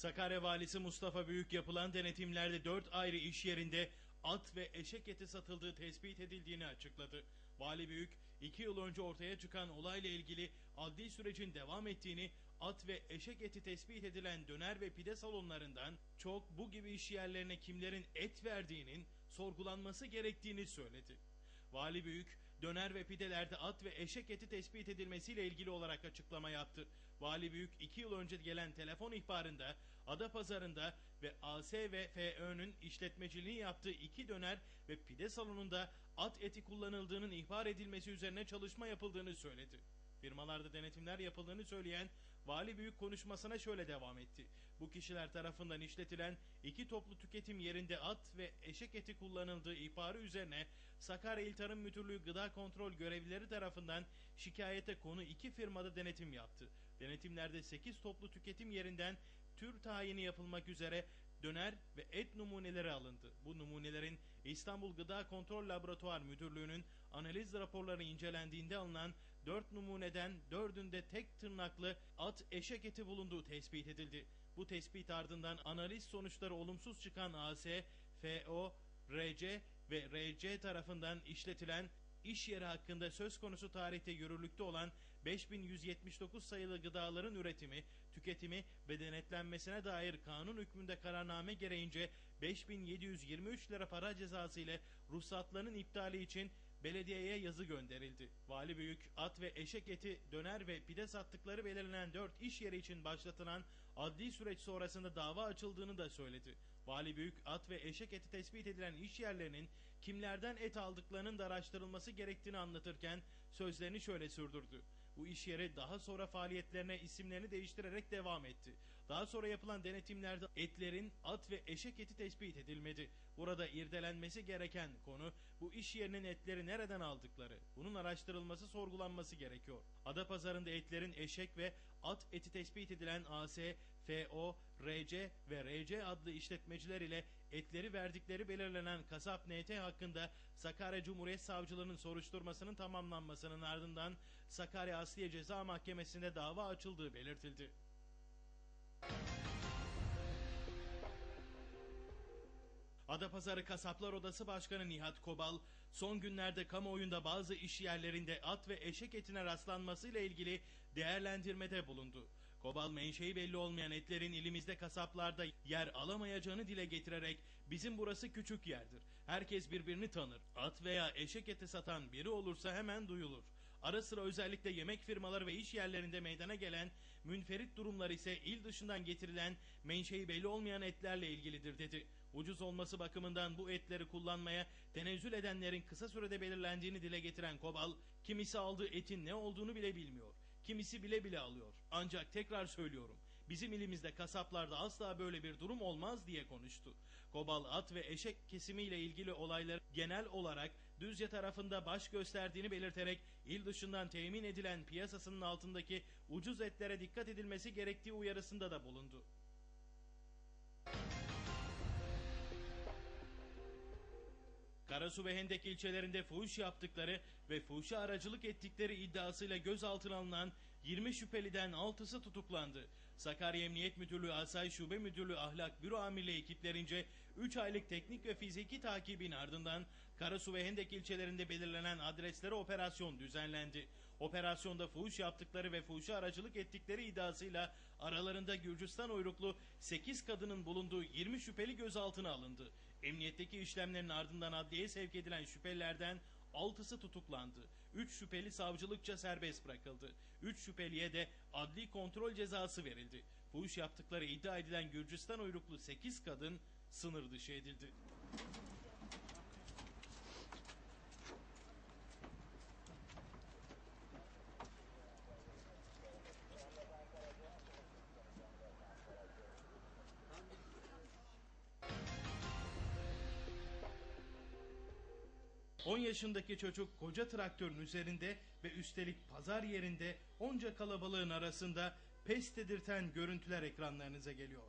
Sakarya Valisi Mustafa Büyük yapılan denetimlerde 4 ayrı iş yerinde at ve eşek eti satıldığı tespit edildiğini açıkladı. Vali Büyük, 2 yıl önce ortaya çıkan olayla ilgili adli sürecin devam ettiğini, at ve eşek eti tespit edilen döner ve pide salonlarından çok bu gibi iş yerlerine kimlerin et verdiğinin sorgulanması gerektiğini söyledi. Vali Büyük, döner ve pidelerde at ve eşek eti tespit edilmesiyle ilgili olarak açıklama yaptı. Vali Büyük 2 yıl önce gelen telefon ihbarında Adapazarı'nda ve AS ve FÖ'nün işletmeciliğini yaptığı iki döner ve pide salonunda at eti kullanıldığının ihbar edilmesi üzerine çalışma yapıldığını söyledi. Firmalarda denetimler yapıldığını söyleyen Vali Büyük konuşmasına şöyle devam etti. Bu kişiler tarafından işletilen iki toplu tüketim yerinde at ve eşek eti kullanıldığı ihbarı üzerine Sakarya İl Tarım Müdürlüğü Gıda Kontrol görevlileri tarafından şikayete konu iki firmada denetim yaptı. Denetimlerde 8 toplu tüketim yerinden tür tayini yapılmak üzere döner ve et numuneleri alındı. Bu numunelerin İstanbul Gıda Kontrol Laboratuvar Müdürlüğü'nün analiz raporları incelendiğinde alınan 4 numuneden 4'ünde tek tırnaklı at eşek eti bulunduğu tespit edildi. Bu tespit ardından analiz sonuçları olumsuz çıkan AS, FO, RC ve RC tarafından işletilen iş yeri hakkında söz konusu tarihte yürürlükte olan 5179 sayılı gıdaların üretimi, tüketimi ve denetlenmesine dair kanun hükmünde kararname gereğince 5723 lira para cezası ile ruhsatların iptali için belediyeye yazı gönderildi. Vali Büyük, at ve eşek eti, döner ve pide sattıkları belirlenen 4 iş yeri için başlatılan adli süreç sonrasında dava açıldığını da söyledi. Vali Büyük, at ve eşek eti tespit edilen iş yerlerinin kimlerden et aldıklarının da araştırılması gerektiğini anlatırken sözlerini şöyle sürdürdü. Bu iş yeri daha sonra faaliyetlerine isimlerini değiştirerek devam etti. Daha sonra yapılan denetimlerde etlerin at ve eşek eti tespit edilmedi. Burada irdelenmesi gereken konu bu iş yerinin etleri nereden aldıkları. Bunun araştırılması, sorgulanması gerekiyor. Adapazarı'nda etlerin eşek ve at eti tespit edilen AS, FO, RC ve RC adlı işletmeciler ile etleri verdikleri belirlenen kasap NT hakkında Sakarya Cumhuriyet Savcılığı'nın soruşturmasının tamamlanmasının ardından Sakarya Asliye Ceza Mahkemesi'nde dava açıldığı belirtildi. Adapazarı Kasaplar Odası Başkanı Nihat Kobal, son günlerde kamuoyunda bazı iş yerlerinde at ve eşek etine rastlanmasıyla ilgili değerlendirmede bulundu. Kobal menşei belli olmayan etlerin ilimizde kasaplarda yer alamayacağını dile getirerek bizim burası küçük yerdir. Herkes birbirini tanır. At veya eşek eti satan biri olursa hemen duyulur. Ara sıra özellikle yemek firmaları ve iş yerlerinde meydana gelen münferit durumlar ise il dışından getirilen menşei belli olmayan etlerle ilgilidir dedi. Ucuz olması bakımından bu etleri kullanmaya tenezzül edenlerin kısa sürede belirlendiğini dile getiren Kobal, kimisi aldığı etin ne olduğunu bile bilmiyor. Kimisi bile bile alıyor. Ancak tekrar söylüyorum. Bizim ilimizde kasaplarda asla böyle bir durum olmaz diye konuştu. Kobal at ve eşek kesimiyle ilgili olayları genel olarak Düzce tarafında baş gösterdiğini belirterek il dışından temin edilen piyasasının altındaki ucuz etlere dikkat edilmesi gerektiği uyarısında da bulundu. Karasu ve Hendek ilçelerinde fuhuş yaptıkları ve fuhuşa aracılık ettikleri iddiasıyla gözaltına alınan 20 şüpheliden 6'sı tutuklandı. Sakarya Emniyet Müdürlüğü Asay Şube Müdürlüğü Ahlak Büro Amirliği ekiplerince 3 aylık teknik ve fiziki takibin ardından Karasu ve Hendek ilçelerinde belirlenen adreslere operasyon düzenlendi. Operasyonda fuhuş yaptıkları ve fuhuşa aracılık ettikleri iddiasıyla aralarında Gürcistan uyruklu 8 kadının bulunduğu 20 şüpheli gözaltına alındı. Emniyetteki işlemlerin ardından adliyeye sevk edilen şüphelilerden 6'sı tutuklandı. 3 şüpheli savcılıkça serbest bırakıldı. 3 şüpheliye de adli kontrol cezası verildi. Fuhuş yaptıkları iddia edilen Gürcistan uyruklu 8 kadın sınır dışı edildi. Yaşındaki çocuk koca traktörün üzerinde ve üstelik pazar yerinde onca kalabalığın arasında pes dedirten görüntüler ekranlarınıza geliyor.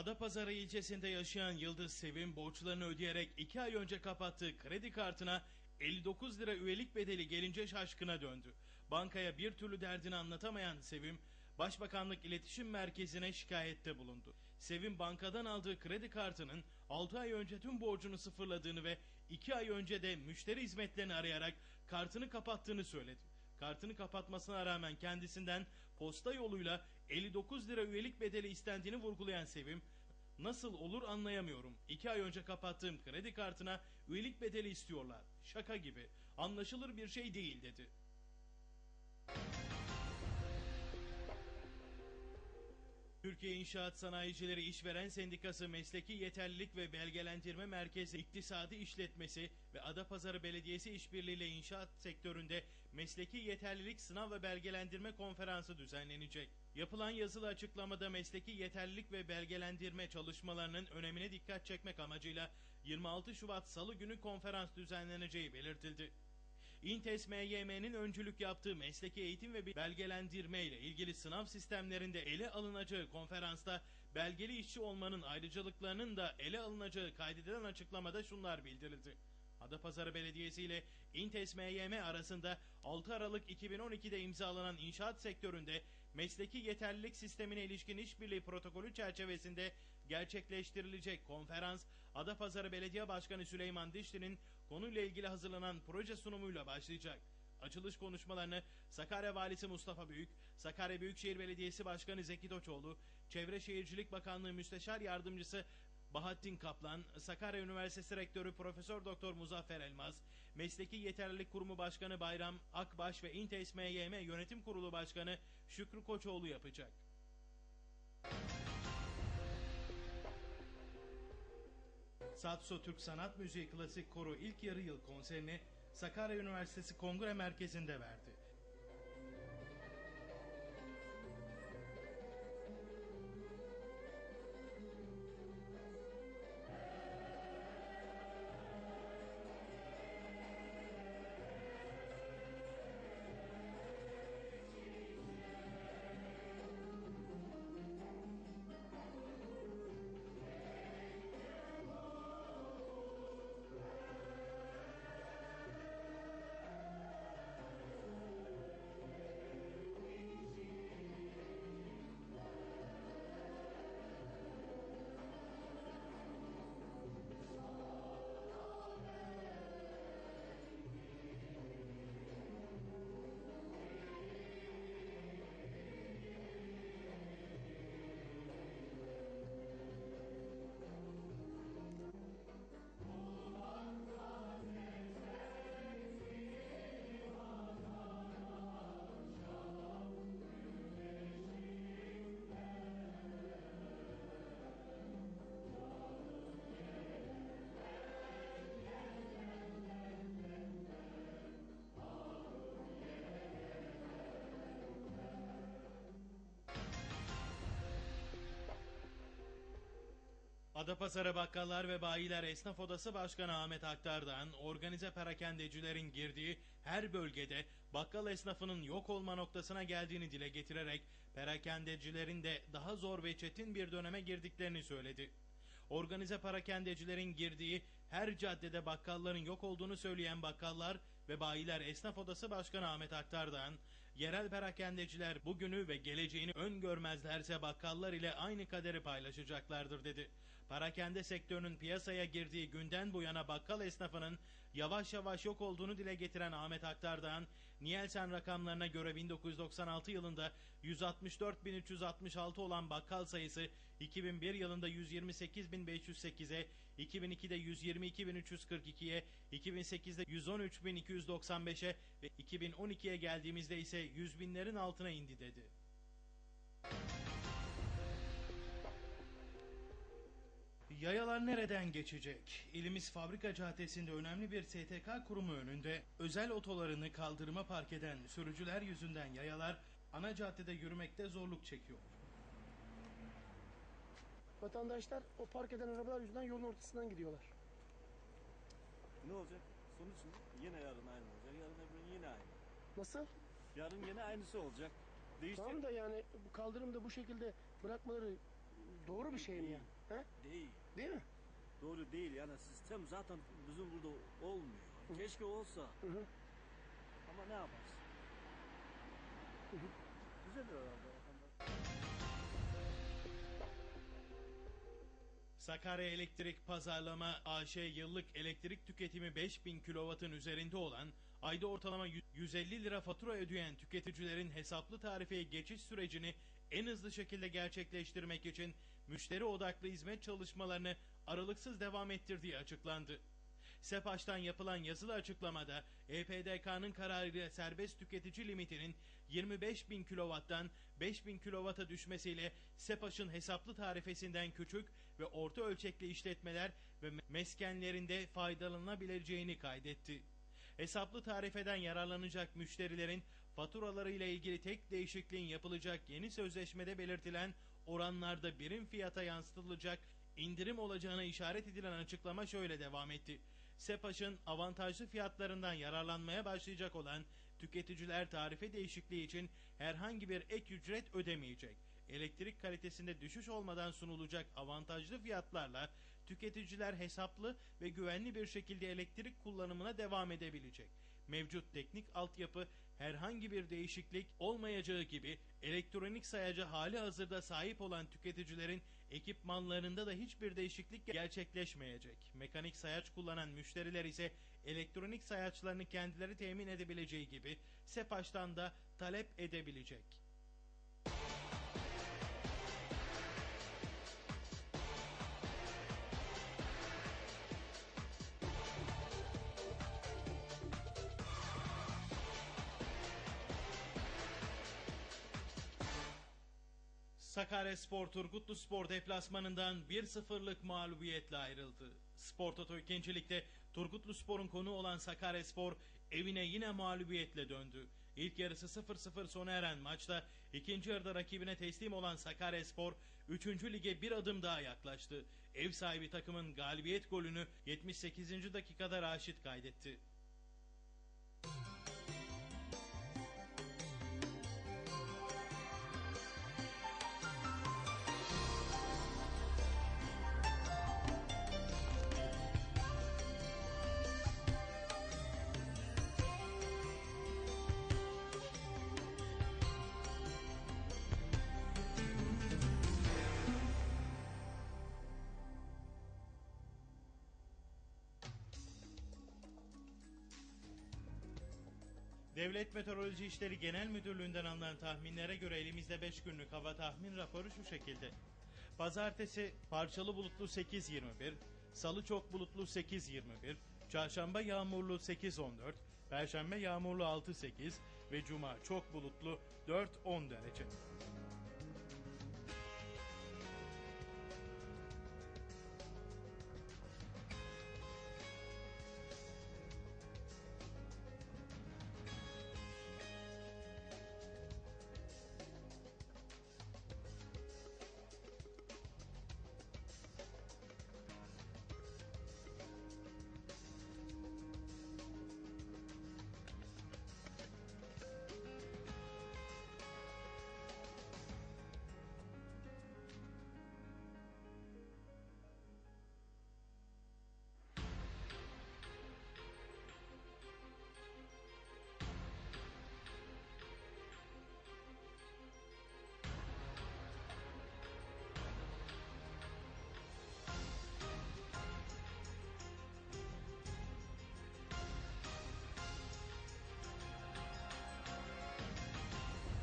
Adapazarı ilçesinde yaşayan Yıldız Sevim borçlarını ödeyerek 2 ay önce kapattığı kredi kartına 59 lira üyelik bedeli gelince şaşkına döndü. Bankaya bir türlü derdini anlatamayan Sevim, Başbakanlık İletişim Merkezi'ne şikayette bulundu. Sevim bankadan aldığı kredi kartının 6 ay önce tüm borcunu sıfırladığını ve 2 ay önce de müşteri hizmetlerini arayarak kartını kapattığını söyledi. Kartını kapatmasına rağmen kendisinden posta yoluyla 59 lira üyelik bedeli istendiğini vurgulayan Sevim, nasıl olur anlayamıyorum. 2 ay önce kapattığım kredi kartına üyelik bedeli istiyorlar. Şaka gibi. Anlaşılır bir şey değil dedi. Türkiye İnşaat Sanayicileri İşveren Sendikası Mesleki Yeterlilik ve Belgelendirme Merkezi İktisadi İşletmesi ve Adapazarı Belediyesi işbirliğiyle inşaat sektöründe mesleki yeterlilik sınav ve belgelendirme konferansı düzenlenecek. Yapılan yazılı açıklamada mesleki yeterlilik ve belgelendirme çalışmalarının önemine dikkat çekmek amacıyla 26 Şubat Salı günü konferans düzenleneceği belirtildi. İntes MYM'nin öncülük yaptığı mesleki eğitim ve belgelendirme ile ilgili sınav sistemlerinde ele alınacağı konferansta belgeli işçi olmanın ayrıcalıklarının da ele alınacağı kaydedilen açıklamada şunlar bildirildi. Adapazarı Belediyesi ile İntes MYM arasında 6 Aralık 2012'de imzalanan inşaat sektöründe mesleki yeterlilik sistemine ilişkin işbirliği protokolü çerçevesinde gerçekleştirilecek konferans Adapazarı Belediye Başkanı Süleyman Dişli'nin konuyla ilgili hazırlanan proje sunumuyla başlayacak. Açılış konuşmalarını Sakarya Valisi Mustafa Büyük, Sakarya Büyükşehir Belediyesi Başkanı Zeki Toçoğlu, Çevre Şehircilik Bakanlığı Müsteşar Yardımcısı Bahattin Kaplan, Sakarya Üniversitesi Rektörü Profesör Doktor Muzaffer Elmaz, Mesleki Yeterlilik Kurumu Başkanı Bayram Akbaş ve İntes MYM Yönetim Kurulu Başkanı Şükrü Koçoğlu yapacak. Satso Türk Sanat Müziği Klasik Koro ilk yarı yıl konserini Sakarya Üniversitesi Kongre Merkezi'nde verdi. Adapazarı Bakkallar ve Bayiler Esnaf Odası Başkanı Ahmet Aktar'dan organize perakendecilerin girdiği her bölgede bakkal esnafının yok olma noktasına geldiğini dile getirerek perakendecilerin de daha zor ve çetin bir döneme girdiklerini söyledi. Organize perakendecilerin girdiği her caddede bakkalların yok olduğunu söyleyen bakkallar ve bayiler esnaf odası başkanı Ahmet Aktar'dan yerel perakendeciler bugünü ve geleceğini öngörmezlerse bakkallar ile aynı kaderi paylaşacaklardır dedi. Parakende sektörünün piyasaya girdiği günden bu yana bakkal esnafının yavaş yavaş yok olduğunu dile getiren Ahmet Aktar'dan Nielsen rakamlarına göre 1996 yılında 164.366 olan bakkal sayısı 2001 yılında 128.508'e, 2002'de 122.342'ye, 2008'de 113.295'e ve 2012'ye geldiğimizde ise 100 binlerin altına indi dedi. Yayalar nereden geçecek? İlimiz Fabrika Caddesi'nde önemli bir STK kurumu önünde özel otolarını kaldırıma park eden sürücüler yüzünden yayalar ana caddede yürümekte zorluk çekiyor. Vatandaşlar o park eden arabalar yüzünden yolun ortasından gidiyorlar. Ne olacak? Sonuç ne? Yine yarın aynı olacak. Yarın öbür yine aynı. Nasıl? Yarın yine aynısı olacak. Değişecek. Tamam da yani bu kaldırımda bu şekilde bırakmaları doğru bir şey mi ya? He? Değil. Değil mi? Doğru değil yani sistem zaten bizim burada olmuyor. Keşke olsa Hı hı. ama ne yaparsın? Düzelir herhalde. Sakarya Elektrik Pazarlama AŞ yıllık elektrik tüketimi 5000 kW'ın üzerinde olan, ayda ortalama 150 lira fatura ödeyen tüketicilerin hesaplı tarifeye geçiş sürecini en hızlı şekilde gerçekleştirmek için müşteri odaklı hizmet çalışmalarını aralıksız devam ettirdiği açıklandı. SEPAŞ'tan yapılan yazılı açıklamada EPDK'nın kararıyla serbest tüketici limitinin 25 bin kW'dan 5 bin kW'a düşmesiyle SEPAŞ'ın hesaplı tarifesinden küçük ve orta ölçekli işletmeler ve meskenlerinde faydalanabileceğini kaydetti. Hesaplı tarifeden yararlanacak müşterilerin faturalarıyla ilgili tek değişikliğin yapılacak yeni sözleşmede belirtilen oranlarda birim fiyata yansıtılacak indirim olacağına işaret edilen açıklama şöyle devam etti. SEPAŞ'ın avantajlı fiyatlarından yararlanmaya başlayacak olan tüketiciler tarife değişikliği için herhangi bir ek ücret ödemeyecek. Elektrik kalitesinde düşüş olmadan sunulacak avantajlı fiyatlarla tüketiciler hesaplı ve güvenli bir şekilde elektrik kullanımına devam edebilecek. Mevcut teknik altyapı herhangi bir değişiklik olmayacağı gibi elektronik sayacı hali hazırda sahip olan tüketicilerin ekipmanlarında da hiçbir değişiklik gerçekleşmeyecek. Mekanik sayaç kullanan müşteriler ise elektronik sayaçlarını kendileri temin edebileceği gibi SEPAŞ'tan da talep edebilecek. Sakaryaspor Turgutlu Spor deplasmanından 1-0'lık mağlubiyetle ayrıldı. Spor Toto 2. Lig'de Turgutlu Spor'un konuğu olan Sakaryaspor evine yine mağlubiyetle döndü. İlk yarısı 0-0 sona eren maçta ikinci yarıda rakibine teslim olan Sakaryaspor 3. lige bir adım daha yaklaştı. Ev sahibi takımın galibiyet golünü 78. dakikada Raşit kaydetti. Devlet Meteoroloji İşleri Genel Müdürlüğü'nden alınan tahminlere göre elimizde 5 günlük hava tahmin raporu şu şekilde. Pazartesi parçalı bulutlu 8.21, Salı çok bulutlu 8.21, Çarşamba yağmurlu 8.14, Perşembe yağmurlu 6.8 ve Cuma çok bulutlu 4.10 derece.